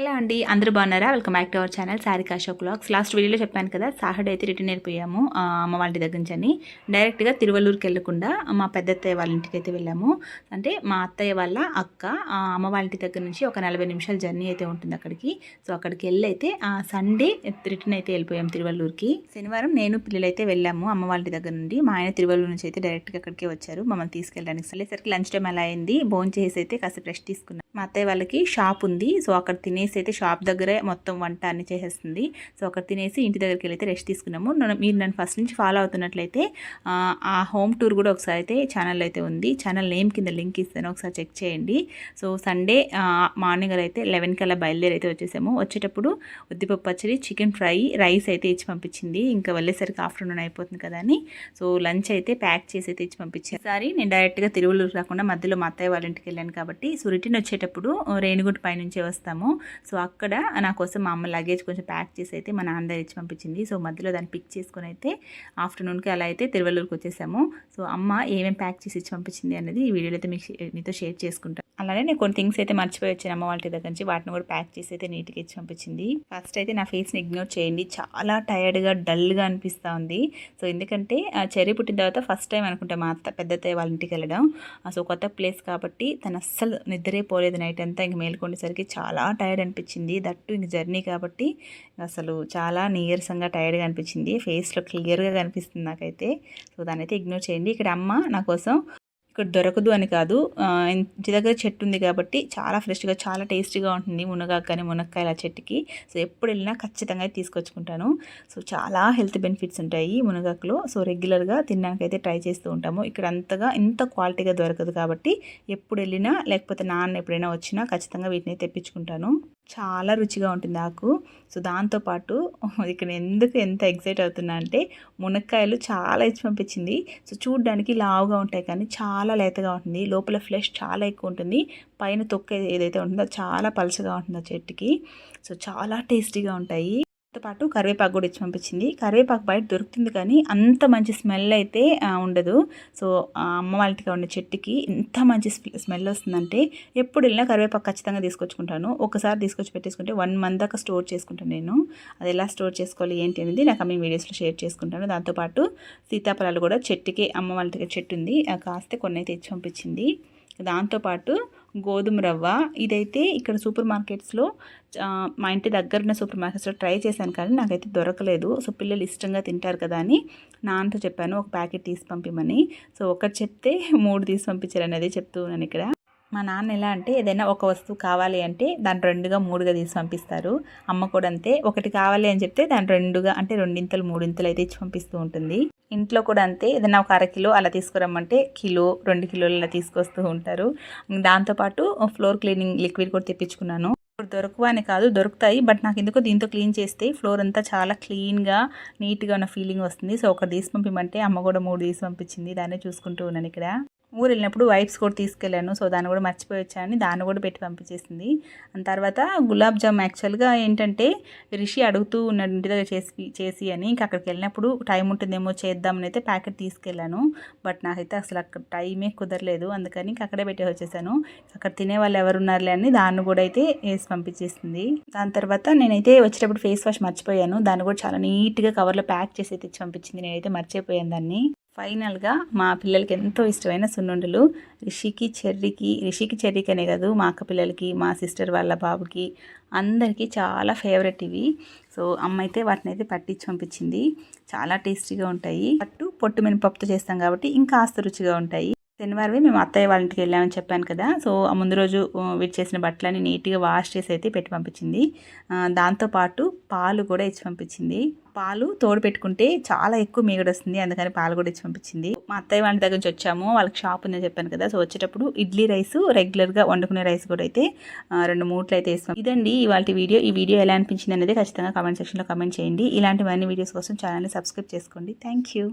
Hello అండి అందరూ బాగున్నారా? Welcome back to our channel Sarika Ashok blogs last వీడియోలో చెప్పాను కదా సాటర్డే అయితే రిటర్న్ అయిపోయాము అమ్మ వాళ్ళ దగ్గర నుంచి అని డైరెక్ట్గా తిరువల్లూరుకి వెళ్ళకుండా మా పెద్ద అత్తయ్య వాళ్ళ ఇంటికి అయితే వెళ్ళాము. అంటే మా అత్తయ్య వాళ్ళ అక్క అమ్మ వాళ్ళ ఇంటి దగ్గర నుంచి ఒక నలభై నిమిషాల జర్నీ అయితే ఉంటుంది అక్కడికి. సో అక్కడికి వెళ్ళి అయితే సండే రిటర్న్ అయితే వెళ్ళిపోయాము తిరువల్లూరుకి. శనివారం నేను పిల్లలైతే వెళ్ళాము అమ్మ వాళ్ళ దగ్గర నుండి. మా ఆయన తిరువల్లూరు నుంచి అయితే డైరెక్ట్గా అక్కడికే వచ్చారు మమ్మల్ని తీసుకెళ్ళడానికి. వెళ్ళేసరికి లంచ్ టైం అలా అయింది భోజనం చేసి అయితే కాస్త రెస్ట్ తీసుకున్నాను మా అత్తయ్య వాళ్ళకి షాప్ ఉంది. సో అక్కడ తినేసి అయితే షాప్ దగ్గరే మొత్తం వంట అన్ని చేసేస్తుంది. సో అక్కడ తినేసి ఇంటి దగ్గరికి వెళ్ళి అయితే రెస్ట్ తీసుకున్నాము. నన్ను- మీరు నన్ను ఫస్ట్ నుంచి ఫాలో అవుతున్నట్లయితే ఆ, హోమ్ టూర్ కూడా ఒకసారి అయితే ఛానల్ అయితే ఉంది. ఛానల్ నేమ్ కింద లింక్ ఇస్తాను. ఒకసారి చెక్ చేయండి. సో సండే మార్నింగ్ అయితే లెవెన్ కల్లా బయలుదేరి అయితే వచ్చేసాము. వచ్చేటప్పుడు ఉద్దిపప్పు పచ్చడి చికెన్ ఫ్రై రైస్ అయితే ఇచ్చి పంపించింది. ఇంకా వెళ్ళేసరికి ఆఫ్టర్నూన్ అయిపోతుంది కదా అని. సో లంచ్ అయితే ప్యాక్ చేసి అయితే ఇచ్చి పంపించాను ఈసారి నేను డైరెక్ట్గా తిరువులు రాకుండా మధ్యలో మా అత్తయ్య వాళ్ళ ఇంటికి వెళ్ళాను కాబట్టి. సో రిటర్న్ వచ్చేటప్పుడు రేణిగుంట పైనుంచే వస్తాము. సో అక్కడ నా కోసం మా అమ్మ లగేజ్ కొంచెం ప్యాక్ చేసి అయితే మా నాన్న ఇచ్చి పంపించింది. సో మధ్యలో దాన్ని పిక్ చేసుకొని అయితే ఆఫ్టర్నూన్కి అలా అయితే తిరువల్లూరుకి వచ్చేసాము సో అమ్మ ఏమేమి ప్యాక్ చేసి ఇచ్చి పంపించింది అనేది ఈ వీడియోలో అయితే మీకు మీతో షేర్ చేసుకుంటాను అలానే నేను కొన్ని థింగ్స్ అయితే మర్చిపోయి వచ్చాను అమ్మ వాళ్ళ దగ్గర నుంచి. వాటిని కూడా ప్యాక్ చేసి అయితే నీట్గా ఇచ్చి పంపించింది. ఫస్ట్ అయితే నా ఫేస్ని ఇగ్నోర్ చేయండి. చాలా టైర్డ్గా డల్గా అనిపిస్తూ ఉంది. సో ఎందుకంటే ఆ చెర్రీ పుట్టిన తర్వాత ఫస్ట్ టైం అనుకుంటా మా అత్త పెద్ద అత్తయ్య వాళ్ళ ఇంటికి వెళ్ళడం. సో కొత్త ప్లేస్ కాబట్టి తను అస్సలు నిద్రే పోలేదు నైట్ అంతా. ఇంక మేలుకొండేసరికి చాలా టైర్డ్ అనిపించింది. దట్టు ఇంక జర్నీ కాబట్టి అసలు చాలా నీరసంగా టైర్డ్గా అనిపించింది. ఫేస్లో క్లియర్గా కనిపిస్తుంది నాకైతే. సో దాన్ని అయితే ఇగ్నోర్ చేయండి. ఇక్కడ అమ్మ నా కోసం ఇక్కడ దొరకదు అని కాదు. ఇంటి దగ్గర చెట్టు ఉంది కాబట్టి చాలా ఫ్రెష్గా చాలా టేస్టీగా ఉంటుంది మునగాకు కానీ మునక్కాయల చెట్టుకి. సో ఎప్పుడు వెళ్ళినా ఖచ్చితంగా అయితే తీసుకొచ్చుకుంటాను. సో చాలా హెల్త్ బెనిఫిట్స్ ఉంటాయి మునగాకులో. సో రెగ్యులర్గా తినడానికి అయితే ట్రై చేస్తూ ఉంటాము. ఇక్కడ అంతగా ఇంత క్వాలిటీగా దొరకదు కాబట్టి ఎప్పుడు వెళ్ళినా లేకపోతే నాన్న ఎప్పుడైనా వచ్చినా ఖచ్చితంగా వీటిని తెప్పించుకుంటాను. చాలా రుచిగా ఉంటుంది ఆకు. సో దాంతోపాటు ఇక్కడ ఎందుకు ఎంత ఎగ్జైట్ అవుతున్నా అంటే మునక్కాయలు చాలా ఇచ్చి పంపించింది. సో చూడడానికి లావుగా ఉంటాయి కానీ చాలా లేతగా ఉంటుంది. లోపల ఫ్లెష్ చాలా ఎక్కువ ఉంటుంది. పైన తొక్క ఏదైతే ఉంటుందో చాలా పలచగా ఉంటుంది ఆ చెట్టుకి. సో చాలా టేస్టీగా ఉంటాయి. పాటు కరివేపాకు కూడా ఇచ్చి పంపించింది. కరివేపాకు బయట దొరుకుతుంది కానీ అంత మంచి స్మెల్ అయితే ఉండదు. సో ఆ అమ్మ వాళ్ళకి ఉన్న ఉండే చెట్టుకి ఎంత మంచి స్మెల్ వస్తుందంటే ఎప్పుడు వెళ్ళినా కరివేపాకు ఖచ్చితంగా తీసుకొచ్చుకుంటాను. ఒకసారి తీసుకొచ్చి పెట్టేసుకుంటే వన్ మంత్ దాకా స్టోర్ చేసుకుంటాను నేను. అది ఎలా స్టోర్ చేసుకోవాలి ఏంటి అనేది నాకు కమింగ్ వీడియోస్లో షేర్ చేసుకుంటాను. దాంతోపాటు సీతాఫలాలు కూడా చెట్టుకి అమ్మ వాళ్ళకి చెట్టు ఉంది. కాస్తే కొన్ని అయితే ఇచ్చి పంపించింది దాంతోపాటు గోధుమ రవ్వ. ఇదైతే ఇక్కడ సూపర్ మార్కెట్స్లో మా ఇంటి దగ్గర ఉన్న సూపర్ మార్కెట్స్లో ట్రై చేశాను కానీ నాకైతే దొరకలేదు. సో పిల్లలు ఇష్టంగా తింటారు కదా అని నాన్నతో చెప్పాను. ఒక ప్యాకెట్ తీసి పంపిమని. సో ఒకటి చెప్తే మూడు తీసి పంపించారు అనేది చెప్తూ ఉన్నాను ఇక్కడ. మా నాన్న ఎలా అంటే ఏదైనా ఒక వస్తువు కావాలి అంటే దాన్ని రెండుగా మూడుగా తీసి పంపిస్తారు. అమ్మ కూడా అంతే. ఒకటి కావాలి అని చెప్తే దాన్ని రెండుగా అంటే రెండింతలు మూడింతలు అయితే ఇచ్చి పంపిస్తూ ఉంటుంది. ఇంట్లో కూడా అంతే. ఏదైనా ఒక అర కిలో అలా తీసుకురమ్మంటే కిలో రెండు కిలోలు అలా తీసుకొస్తూ ఉంటారు. దాంతోపాటు ఫ్లోర్ క్లీనింగ్ లిక్విడ్ కూడా తెప్పించుకున్నాను. ఇప్పుడు దొరకవు అని కాదు దొరుకుతాయి. బట్ నాకు ఎందుకో దీంతో క్లీన్ చేస్తే ఫ్లోర్ అంతా చాలా క్లీన్గా నీట్గా ఉన్న ఫీలింగ్ వస్తుంది. సో ఒకటి తీసి పంపిమంటే అమ్మ కూడా మూడు తీసి పంపించింది. దాన్ని చూసుకుంటూ ఉన్నాను ఇక్కడ. ఊరు వెళ్ళినప్పుడు వైప్స్ కూడా తీసుకెళ్ళాను. సో దాన్ని కూడా మర్చిపోయి వచ్చాను దాన్ని కూడా పెట్టి పంపించేసింది. అండ్ తర్వాత గులాబ్ జామ్ యాక్చువల్గా ఏంటంటే రిషి అడుగుతూ ఉన్నాడు ఇంటి దగ్గర చేసి చేసి అని. ఇంకా అక్కడికి వెళ్ళినప్పుడు టైం ఉంటుందేమో చేద్దామని అయితే ప్యాకెట్ తీసుకెళ్ళాను. బట్ నాకైతే అసలు అక్కడ టైమే కుదరలేదు. అందుకని ఇంకా అక్కడే పెట్టి వచ్చేసాను. అక్కడ తినే వాళ్ళు ఎవరున్నారులే అని దాన్ని కూడా అయితే వేసి పంపించేసింది. దాని తర్వాత నేనైతే వచ్చేటప్పుడు ఫేస్ వాష్ మర్చిపోయాను. దాన్ని కూడా చాలా నీట్గా కవర్లో ప్యాక్ చేసి తెచ్చి పంపించింది. నేనైతే మర్చిపోయాను దాన్ని. ఫైనల్గా మా పిల్లలకి ఎంతో ఇష్టమైన సున్నుండలు. రిషికి చెర్రికి రిషికి చెర్రికి అనే కాదు మా అక్క పిల్లలకి మా సిస్టర్ వాళ్ళ బాబుకి అందరికీ చాలా ఫేవరెట్ ఇవి. సో అమ్మ అయితే వాటిని అయితే పట్టించి పంపించింది. చాలా టేస్టీగా ఉంటాయి. పట్టు పొట్టు మినపప్పుతో చేస్తాం కాబట్టి ఇంకా కాస్త రుచిగా ఉంటాయి. శనివారమే మేము అత్తయ్య వాళ్ళ ఇంటికి వెళ్ళామని చెప్పాను కదా. సో ఆ ముందు రోజు విడి వీటి చేసిన బట్టలని నీట్గా వాష్ చేసి అయితే పెట్టి పంపించింది. దాంతోపాటు పాలు కూడా ఇచ్చి పంపించింది. పాలు తోడు పెట్టుకుంటే చాలా ఎక్కువ మీగడ వస్తుంది. అందుకని పాలు కూడా ఇచ్చి పంపించింది. మా అత్తయ్య వాళ్ళ దగ్గర నుంచి వచ్చాము. వాళ్ళకి షాప్ ఉందని చెప్పాను కదా. సో వచ్చేటప్పుడు ఇడ్లీ రైస్ రెగ్యులర్గా వండుకునే రైస్ కూడా అయితే రెండు మూట్లు అయితే వేస్తాం. ఇదండి ఇవాళ వీడియో. ఈ వీడియో ఎలా అనిపించింది అనేది ఖచ్చితంగా కామెంట్ సెక్షన్లో కామెంట్ చేయండి. ఇలాంటివన్నీ వీడియోస్ కోసం ఛానల్ని సబ్స్క్రైబ్ చేసుకోండి. Thank you